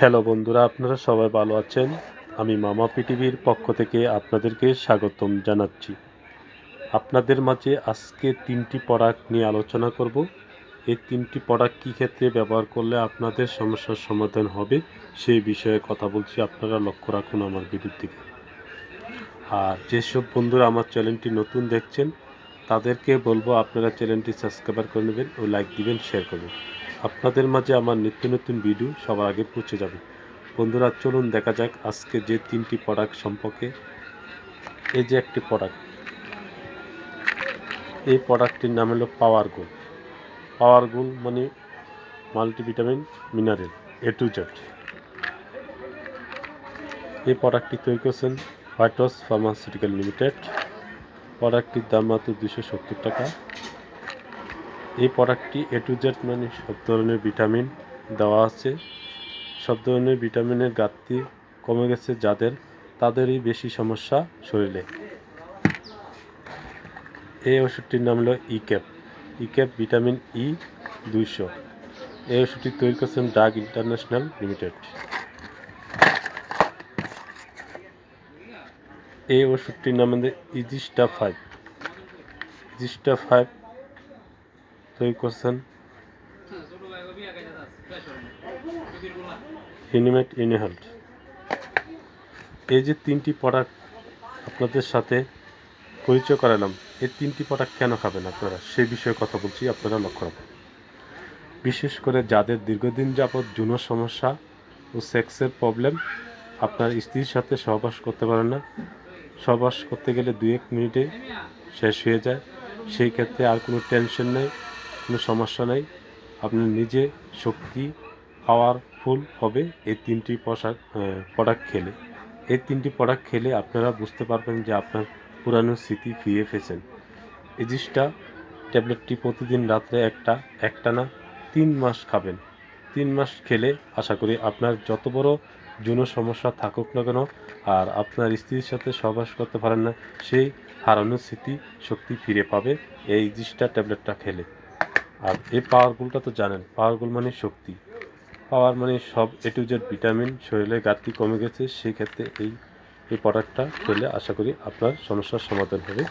Hello বন্ধুরা, আপনারা সবাই ভালো আছেন? আমি মামা পৃথিবীর পক্ষ থেকে আপনাদেরকে স্বাগতম জানাচ্ছি। আপনাদের মাঝে আজকে তিনটি প্রোডাক্ট নিয়ে আলোচনা করব। এই তিনটি প্রোডাক্ট কী ক্ষেত্রে ব্যবহার করলে আপনাদের সমস্যার সমাধান হবে, সেই বিষয়ে কথা বলছি। আপনারা লক্ষ্য রাখুন আমার ভিডিও থেকে আর যেসব বন্ধুরা আমার চ্যানেলটি নতুন দেখছেন তাদেরকে বলব আপনারা চ্যানেলটি সাবস্ক্রাইব করে নেবেন ও লাইক দিবেন শেয়ার করবেন। আপনাদের মাঝে আমার নিত্য নতুন ভিডিও সবার আগে পৌঁছে যাবে। বন্ধুরা, চলুন দেখা যাক আজকে যে তিনটি প্রোডাক্ট সম্পর্কে। এই যে একটি প্রোডাক্ট এই প্রোডাক্টটির নাম হলো পাওয়ার গোল পাওয়ার গোল মানে multivitamin mineral A to Z এই প্রোডাক্টটি তৈরি করেছেন হোয়াইট হাউস ফার্মাসিউটিক্যাল লিমিটেড প্রোডাক্টটির দাম মাত্র দুশো সত্তর টাকা। এই প্রোডাক্টটি এ টু জেড মানে সব ধরনের ভিটামিন দেওয়া আছে। সব ধরনের ভিটামিনের ঘাটতি কমে গেছে যাদের, তাদেরই বেশি সমস্যা শরীরে। এই ওষুধটির নাম হলো E cap E cap vitamin E দুইশো। এই ওষুধটি তৈরি করছেন ডাগ ইন্টারন্যাশনাল লিমিটেড এই ওষুধটির নাম হলো ইজিস্টা ফাইভ। ইজিস্টা ফাইভ তৈরি করছেন ইউনিমেট ইউনিহেল্থ এই যে তিনটি প্রোডাক্ট আপনাদের সাথে পরিচয় করালাম, এই তিনটি প্রোডাক্ট কেন খাবেন আপনারা? সেই বিষয়ে কথা বলছি, আপনারা লক্ষ্য রাখুন। বিশেষ করে যাদের দীর্ঘদিন যাবৎ যৌন সমস্যা ও সেক্সের প্রবলেম, আপনার স্ত্রীর সাথে সহবাস করতে পারেন না। সহবাস করতে গেলে দু এক মিনিটে শেষ হয়ে যায়। সেই ক্ষেত্রে আর কোনো টেনশন নেই, কোনো সমস্যা নেই। আপনার নিজে শক্তি পাওয়ারফুল হবে এই তিনটি পোশাক প্রোডাক্ট খেলে। এই তিনটি প্রোডাক্ট খেলে আপনারা বুঝতে পারবেন যে আপনার পুরানো স্মৃতি ফিরে পেয়েছেন। এজিসটা ট্যাবলেটটি প্রতিদিন রাত্রে একটা, একটানা তিন মাস খাবেন। তিন মাস খেলে আশা করি আপনার যত বড় যৌন সমস্যা থাকুক না কেন, আর আপনার স্ত্রীর সাথে সহবাস করতে পারেন না সেই হারানো স্মৃতি শক্তি ফিরে পাবে এই জিসটা ট্যাবলেটটা খেলে। আর এই পাওয়ারগুলটা তো জানেন পাওয়ারগুল মানে শক্তি। পাওয়ার মানে সব এ টু জেড ভিটামিন শরীরে ঘাটতি কমে গেছে, সেই ক্ষেত্রে এই এই প্রোডাক্টটা খেলে আশা করি আপনার সমস্যার সমাধান হবে।